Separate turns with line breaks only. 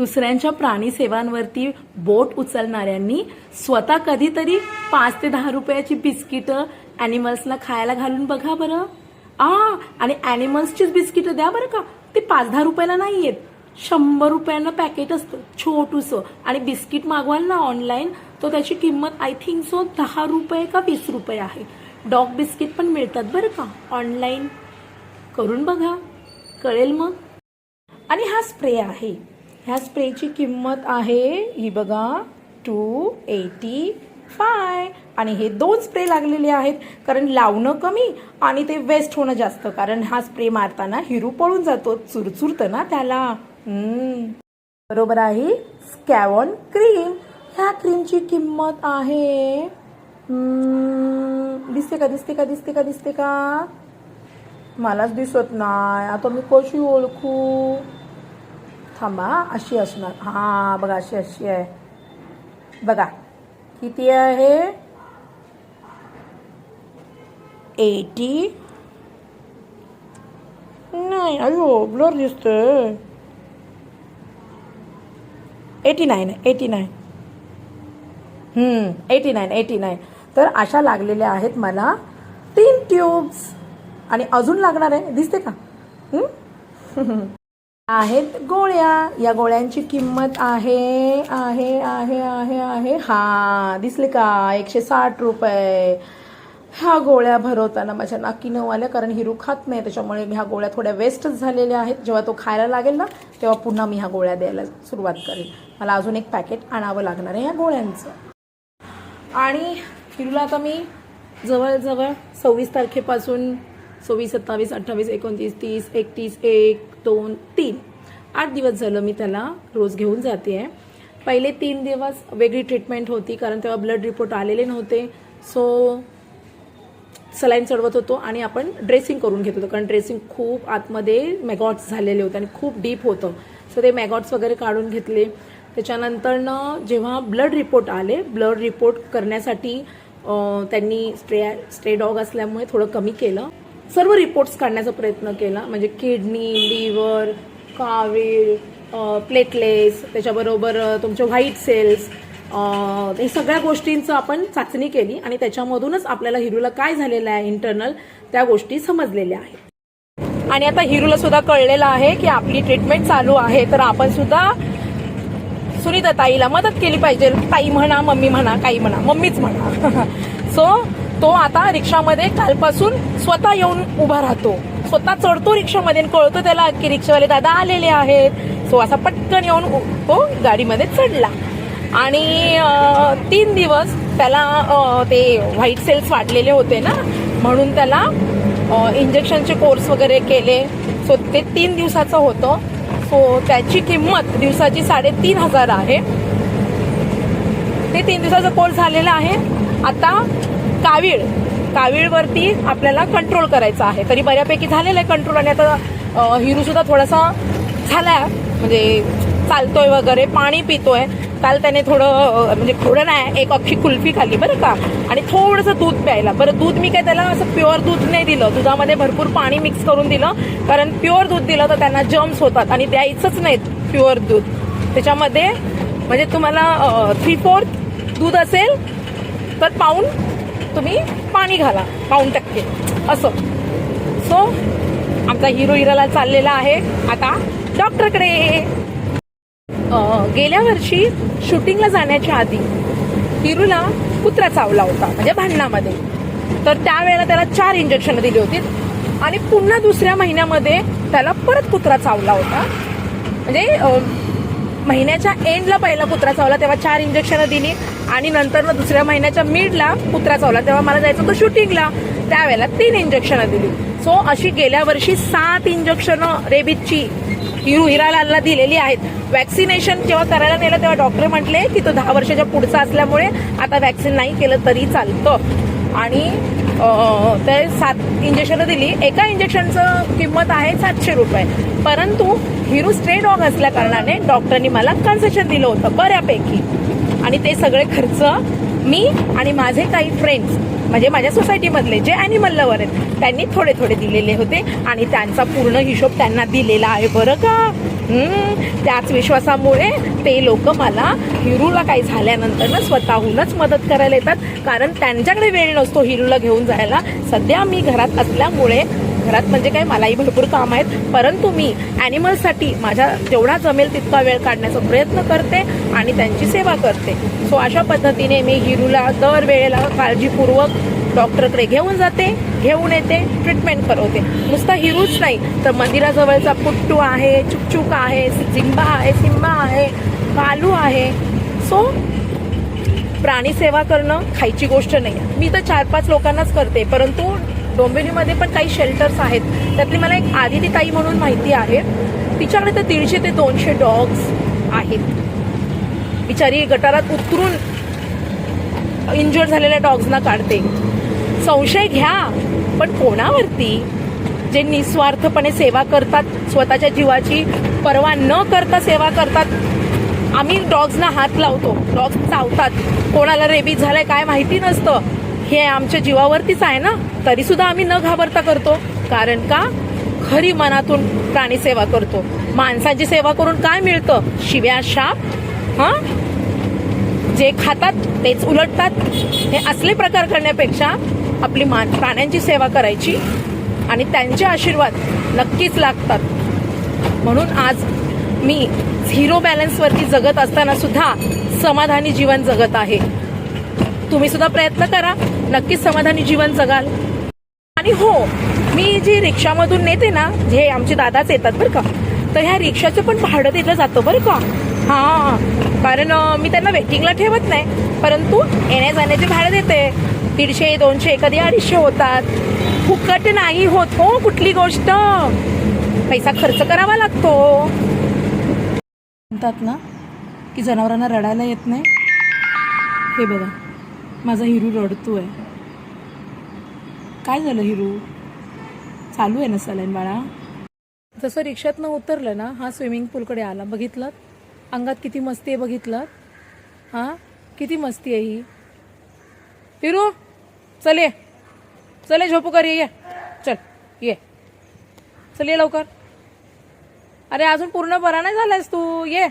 दुसऱ्यांच्या प्राणी सेवांवरती बोट उचलणाऱ्यांनी स्वतः कधीतरी पाच ते दहा रुपयाची बिस्किटं ॲनिमल्सला खायला घालून बघा बरं. आ आणि ॲनिमल्सचीच बिस्किटं द्या बरं का. ते पाच दहा रुपयाला नाही आहेत शंभर रुपयांना पॅकेट असतं छोटूसं. आणि बिस्किट मागवाल ना ऑनलाईन तर त्याची किंमत आय थिंक सो दहा रुपये का वीस रुपये आहे. डॉग बिस्किट पण मिळतात बरं का. ऑनलाईन करून बघा. कळेल मग? आणि हा स्प्रे आहे. ह्या स्प्रेची किंमत आहे ही बघा टू एटी फाय आणि हे दोन स्प्रे लागलेले आहेत कारण लावणं कमी आणि ते वेस्ट होणं जास्त कारण हा स्प्रे मारताना हिरू पळून जातो चुरचुरतं ना त्याला बरोबर आहे स्कॅवन क्रीम ह्या क्रीमची किंमत आहे दिसते का दिसते का दिसते का दिसते का? मलाच दिसत नाही आता मी कशी ओळखू? थांबा अशी असणार. हां बघा अशी अशी आहे. बघा किती आहे? एटी. नाही अयो ब्लर दिसतोय. Eighty nine eighty nine. Eighty nine eighty nine. तर अशा लागलेल्या आहेत मला तीन ट्यूब्स. आणि अजून लागणार आहे. दिसते का? हम्म? आहेत गोळ्या. या गोळ्यांची किंमत आहे आहे आहे आहे आहे. हा दिसले का? एकशे साठ रुपये. ह्या गोळ्या भरवताना माझ्या नाकीनं आल्या कारण हिरू खात नाही. त्याच्यामुळे ह्या गोळ्या थोड्या वेस्टच झालेल्या आहेत. जेव्हा तो खायला लागेल ना तेव्हा पुन्हा मी ह्या गोळ्या द्यायला सुरुवात करेन. मला अजून एक पॅकेट आणावं लागणार आहे ह्या गोळ्यांचं. आणि हिरूला आता मी जवळजवळ सव्वीस तारखेपासून सव्वीस सत्तावीस अठ्ठावीस एकोणतीस तीस एकतीस एक दोन तीन. आठ दिवस झालं मी त्याला रोज घेऊन जाते. आहे पहिले तीन दिवस वेगळी ट्रीटमेंट होती कारण तेव्हा ब्लड रिपोर्ट आलेले नव्हते. सो सलाईन चढवत होतो आणि आपण ड्रेसिंग करून घेत होतो कारण ड्रेसिंग खूप आतमध्ये मॅगॉट्स झालेले होते आणि खूप डीप होतं. सो ते मॅगॉट्स वगैरे काढून घेतले. त्याच्यानंतरनं जेव्हा ब्लड रिपोर्ट आले ब्लड रिपोर्ट करण्यासाठी त्यांनी स्ट्रे स्ट्रे डॉग असल्यामुळे थोडं कमी केलं. सर्व रिपोर्ट्स काढण्याचा प्रयत्न केला. म्हणजे किडनी लिव्हर कावीळ प्लेटलेस त्याच्याबरोबर तुमचे व्हाईट सेल्स हे सगळ्या गोष्टींचं आपण चाचणी केली आणि त्याच्यामधूनच आपल्याला हिरूला काय झालेलं आहे इंटरनल त्या गोष्टी समजलेल्या आहेत. आणि आता हिरूला सुद्धा कळलेलं आहे की आपली ट्रीटमेंट चालू आहे. तर आपण सुद्धा सुनीता ताईला मदत केली पाहिजे. ताई म्हणा मम्मी म्हणा काही म्हणा मम्मीच म्हणा. सो तो आता रिक्षामध्ये कालपासून स्वतः येऊन उभा राहतो. स्वतः चढतो रिक्षामध्ये कळतो त्याला की रिक्षावाले दादा आलेले आहेत. सो असा पटकन येऊन उ- तो गाडीमध्ये चढला. आणि तीन दिवस त्याला ते व्हाईट सेल्स वाढलेले होते ना? म्हणून त्याला इंजेक्शनचे कोर्स वगैरे केले. सो ते तीन दिवसाचं होतं. सो त्याची किंमत दिवसाची साडेतीन हजार आहे. ते तीन दिवसाचा कोर्स झालेला आहे. आता कावीळ. कावीळवरती आपल्याला कंट्रोल करायचा आहे. तरी बऱ्यापैकी झालेलं आहे कंट्रोल आणि आता अं, हिरू सुद्धा थोडासा झालाय म्हणजे चालतोय वगैरे पाणी पितोय. काल त्याने थोडं म्हणजे थोडं नाही एक अख्खी कुल्फी खाल्ली बरं का? आणि थोडंसं दूध प्यायला. बरं दूध मी काय त्याला असं प्युअर दूध नाही दिलं. दुधामध्ये भरपूर पाणी मिक्स करून दिलं. कारण प्युअर दूध दिलं तर त्यांना जम्स होतात आणि द्यायचंच नाहीत प्युअर दूध. त्याच्यामध्ये म्हणजे तुम्हाला थ्री फोर्थ दूध असेल तर पाऊन तुम्ही पाणी घाला पाऊन टक्के. असं. सो आमचा हिरो हिराला चाललेला आहे. आता डॉक्टरकडे गेल्या वर्षी शूटिंगला जाण्याच्या आधी हिरूला कुत्रा चावला होता म्हणजे भांडणामध्ये. तर त्यावेळेला त्याला चार इंजेक्शन दिली होती आणि पुन्हा दुसऱ्या महिन्यामध्ये त्याला परत कुत्रा चावला होता. म्हणजे महिन्याच्या एंडला पहिला कुत्रा चावला तेव्हा चार इंजेक्शन दिली. आणि नंतर दुसऱ्या महिन्याच्या मिडला कुत्रा चावला. तेव्हा मला जायचं होतं शूटिंगला. त्यावेळेला तीन इंजेक्शन दिली. सो अशी गेल्या वर्षी सात इंजेक्शन रेबीजची हिरू हिरालालला दिलेली आहेत. वॅक्सिनेशन जेव्हा करायला नेलं तेव्हा डॉक्टर म्हटले की तो दहा वर्षाच्या पुढचा असल्यामुळे आता वॅक्सिन नाही केलं तरी चालतं. आणि ते सात इंजेक्शन दिली. एका इंजेक्शनचं किंमत आहे सातशे रुपये. परंतु हिरू स्ट्रे डॉग असल्या कारणाने डॉक्टरांनी मला कन्सेशन दिलं होतं बऱ्यापैकी. आणि ते सगळे खर्च मी आणि माझे काही फ्रेंड्स म्हणजे माझ्या सोसायटीमधले जे अॅनिमल लवर आहेत त्यांनी थोडे थोडे दिलेले होते आणि त्यांचा पूर्ण हिशोब त्यांना दिलेला आहे. बरं का? त्याच विश्वासामुळे ते लोक मला हिरूला काही झाल्यानंतर ना स्वतःहूनच मदत करायला येतात. कारण त्यांच्याकडे वेळ नसतो हिरूला घेऊन जायला. सध्या मी घरात असल्यामुळे घरात म्हणजे काय मलाही भरपूर काम आहेत. परंतु मी ॲनिमल्ससाठी माझ्या जेवढा जमेल तितका वेळ काढण्याचा प्रयत्न करते आणि त्यांची सेवा करते. सो अशा पद्धतीने मी हिरूला दर वेळेला काळजीपूर्वक डॉक्टरकडे घेऊन जाते घेऊन येते ट्रीटमेंट करवते. नुसता हिरूच नाही तर मंदिराजवळचा पुट्टू आहे चुकचुक आहे झिंबा आहे सिंबा आहे कालू आहे. सो प्राणी सेवा करणं खायची गोष्ट नाही. मी तर चार पाच लोकांनाच करते परंतु डोंबिवलीमध्ये पण काही शेल्टर्स आहेत. त्यातली मला एक आदिती ताई म्हणून माहिती आहे. तिच्याकडे तर दीडशे ते दोनशे डॉग्स आहेत. बिचारी गटारात उतरून इंजुअर झालेल्या डॉग्सना काढते. संशय घ्या पण कोणावरती? जे निस्वार्थपणे सेवा करतात स्वतःच्या जीवाची पर्वा न करता सेवा करतात आम्ही डॉग्सना हात लावतो. डॉग्स चावतात. कोणाला रेबीज झालाय काय माहिती नसतं. हे आमच्या जीवावरतीच आहे ना? तरी सुद्धा आम्ही न घाबरता करतो. कारण का? खरी मनातून प्राणी सेवा करतो. माणसाची सेवा करून काय मिळतं? शिव्या शाप हा? जे खातात तेच उलटतात. हे असले प्रकार करण्यापेक्षा आपली मान प्राण्यांची सेवा करायची आणि त्यांचे आशीर्वाद नक्कीच लागतात. म्हणून आज मी झिरो बॅलन्सवरती जगत असताना सुद्धा समाधानी जीवन जगत आहे. तुम्ही सुद्धा प्रयत्न करा. नक्कीच समाधानी जीवन जगाल. आणि हो मी जी रिक्षामधून नेते ना जे आमचे दादाच येतात बरं का तर ह्या रिक्षाचं पण भाडं दिलं जातं बरं का? हां कारण मी त्यांना वेटिंगला ठेवत नाही. परंतु येण्या जाण्याचे भाडं देते. दीडशे दोनशे कधी अडीचशे होतात. फुकट नाही होत हो कुठली गोष्ट. पैसा खर्च करावा लागतो. म्हणतात ना की जनावरांना रडायला येत नाही. हे बघा. माझा हिरू रडतो आहे काय झालं हिरू? चालू आहे ना सलाईन बाळा? जसं रिक्षातनं उतरलं ना हा स्विमिंग पूलकडे आला. बघितलं? अंगात किती मस्ती आहे बघितलं? हां? किती मस्ती आहे ही? हिरू चल ये. चल ये झोपू कर ये. चल ये. चल ये लवकर. अरे अजून पूर्ण बरा नाही झालायस तू. ये.